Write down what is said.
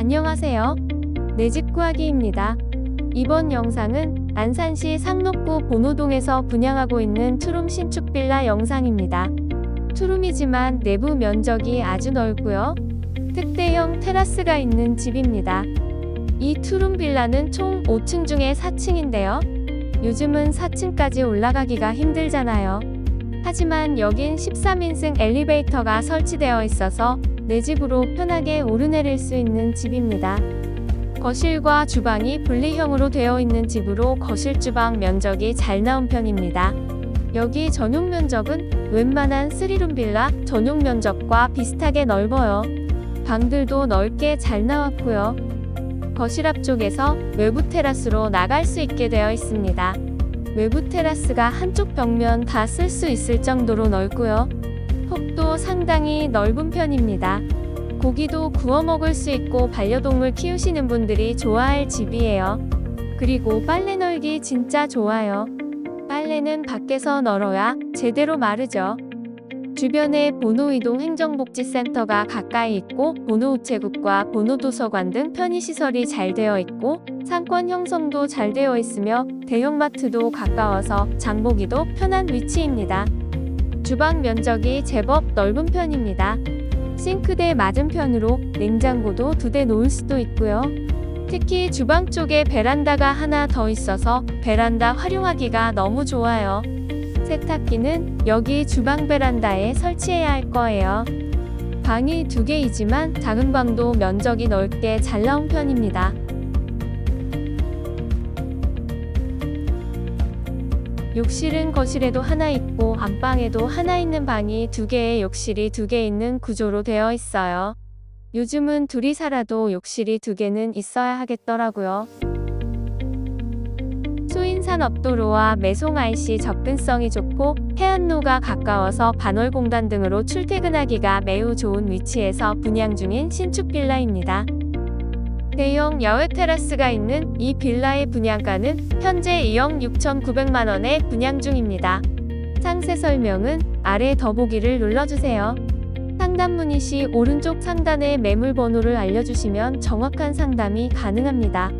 안녕하세요. 내 집 구하기입니다. 이번 영상은 안산시 상록구 본호동에서 분양하고 있는 투룸 신축 빌라 영상입니다. 투룸이지만 내부 면적이 아주 넓고요. 특대형 테라스가 있는 집입니다. 이 투룸 빌라는 총 5층 중에 4층인데요. 요즘은 4층까지 올라가기가 힘들잖아요. 하지만 여긴 13인승 엘리베이터가 설치되어 있어서 내 집으로 편하게 오르내릴 수 있는 집입니다. 거실과 주방이 분리형으로 되어 있는 집으로 거실 주방 면적이 잘 나온 편입니다. 여기 전용 면적은 웬만한 3룸 빌라 전용 면적과 비슷하게 넓어요. 방들도 넓게 잘 나왔고요. 거실 앞쪽에서 외부 테라스로 나갈 수 있게 되어 있습니다. 외부 테라스가 한쪽 벽면 다 쓸 수 있을 정도로 넓고요. 상당히 넓은 편입니다. 고기도 구워 먹을 수 있고 반려동물 키우시는 분들이 좋아할 집이에요. 그리고 빨래 널기 진짜 좋아요. 빨래는 밖에서 널어야 제대로 마르죠. 주변에 보노이동 행정복지센터가 가까이 있고 보노우체국과 보노도서관 등 편의시설이 잘 되어 있고 상권 형성도 잘 되어 있으며 대형마트도 가까워서 장보기도 편한 위치입니다. 주방 면적이 제법 넓은 편입니다. 싱크대 맞은편으로 냉장고도 두 대 놓을 수도 있고요. 특히 주방 쪽에 베란다가 하나 더 있어서 베란다 활용하기가 너무 좋아요. 세탁기는 여기 주방 베란다에 설치해야 할 거예요. 방이 두 개이지만 작은 방도 면적이 넓게 잘 나온 편입니다. 욕실은 거실에도 하나 있고 안방에도 하나 있는 방이 두 개의 욕실이 두 개 있는 구조로 되어 있어요. 요즘은 둘이 살아도 욕실이 두 개는 있어야 하겠더라고요. 수인산 업도로와 매송 IC 접근성이 좋고 해안로가 가까워서 반월공단 등으로 출퇴근하기가 매우 좋은 위치에서 분양 중인 신축 빌라입니다. 대형 야외 테라스가 있는 이 빌라의 분양가는 현재 2억 6,900만 원에 분양 중입니다. 상세 설명은 아래 더보기를 눌러주세요. 상담 문의 시 오른쪽 상단의 매물 번호를 알려주시면 정확한 상담이 가능합니다.